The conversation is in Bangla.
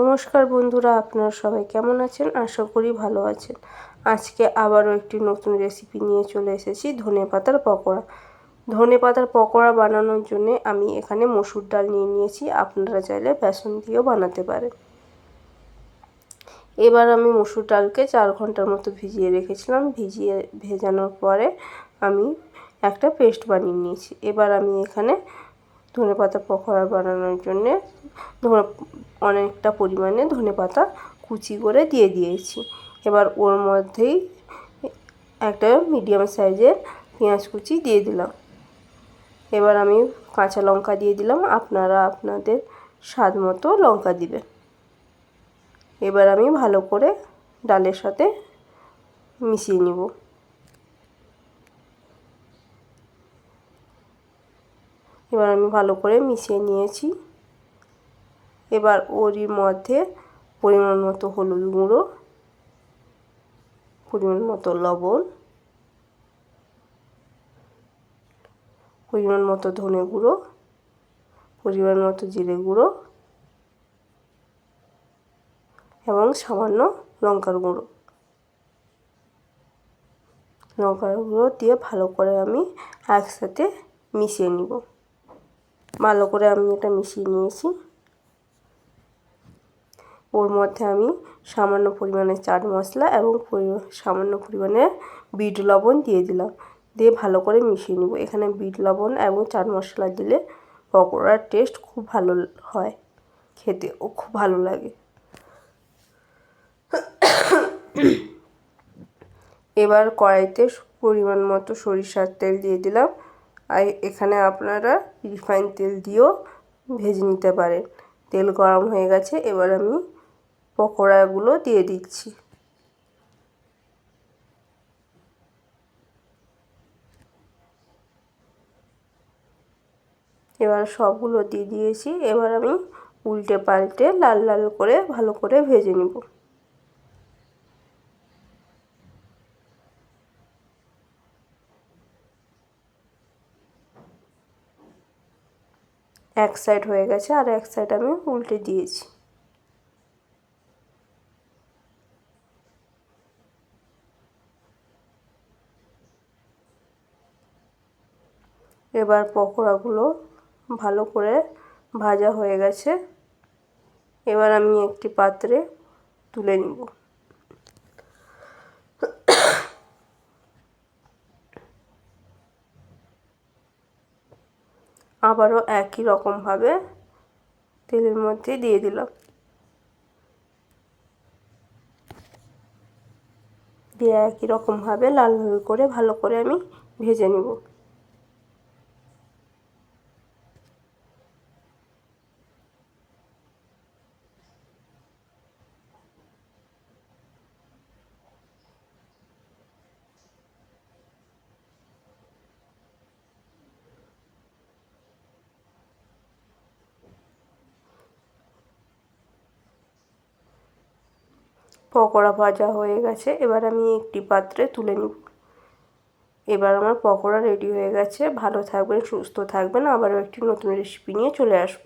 নমস্কার বন্ধুরা, আপনারা সবাই কেমন আছেন? আশা করি ভালো আছেন। আজকে আবারও একটি নতুন রেসিপি নিয়ে চলে এসেছি, ধনে পাতার পকোড়া। ধনে পাতার পকোড়া বানানোর জন্য আমি এখানে মসুর ডাল নিয়ে নিয়েছি, আপনারা চাইলে বেসন দিয়েও বানাতে পারেন। এবার আমি মসুর ডালকে চার ঘণ্টার মতো ভিজিয়ে রেখেছিলাম। ভিজিয়ে ভেজানোর পরে আমি একটা পেস্ট বানিয়ে নিয়েছি। এবার আমি এখানে ধনে পাতা পকোড়া বানানোর জন্যে অনেকটা পরিমাণে ধনে পাতা কুচি করে দিয়ে দিয়েছি। এবার ওর মধ্যেই একটা মিডিয়াম সাইজের পেঁয়াজ কুচি দিয়ে দিলাম। এবার আমি কাঁচা লঙ্কা দিয়ে দিলাম। আপনারা আপনাদের স্বাদ মতো লঙ্কা দিবেন। এবার আমি ভালো করে ডালের সাথে মিশিয়ে নিব। এবার আমি ভালো করে মিশিয়ে নিয়েছি। এবার ওরই মধ্যে পরিমাণ মতো হলুদ গুঁড়ো, পরিমাণ মতো লবণ, পরিমাণ মতো ধনে গুঁড়ো, পরিমাণ মতো জিরে গুঁড়ো এবং সামান্য লঙ্কার গুঁড়ো। লঙ্কার গুঁড়ো দিয়ে ভালো করে আমি একসাথে মিশিয়ে নিব। ভালো করে আমি এটা মিশিয়ে নিয়েছি। ওর মধ্যে আমি সামান্য পরিমাণে চাট মশলা এবং সামান্য পরিমাণে বিট লবণ দিয়ে দিলাম। দিয়ে ভালো করে মিশিয়ে নিব। এখানে বিট লবণ এবং চাট মশলা দিলে পকোড়ার টেস্ট খুব ভালো হয়। খেতে ও খুব ভালো লাগে। এবার কড়াইতে পরিমাণ মতো সরিষার তেল দিয়ে দিলাম। আর এখানে আপনারা রিফাইন তেল দিয়েও ভেজে নিতে পারেন। তেল গরম হয়ে গেছে। এবার আমি পকোড়াগুলো দিয়ে দিচ্ছি। এবার সবগুলো দিয়ে দিয়েছি। এবার আমি উল্টে পাল্টে লাল লাল করে ভালো করে ভেজে নেব। এক সাইড হয়ে গেছে, আর এক সাইড আমি উল্টে দিয়েছি। এবার পকোড়াগুলো ভালো করে ভাজা হয়ে গেছে। এবার আমি একটি পাত্রে তুলে নিব। আবারও একই রকমভাবে তেলের মধ্যে দিয়ে দিলাম। দিয়ে একই রকমভাবে লাল লাল করে ভালো করে আমি ভেজে নেব। পকোড়া ভাজা হয়ে গেছে। এবার আমি একটি পাত্রে তুলে নিব। এবার আমার পকোড়া রেডি হয়ে গেছে। ভালো থাকবেন, সুস্থ থাকবেন। আবারও একটি নতুন রেসিপি নিয়ে চলে আসব।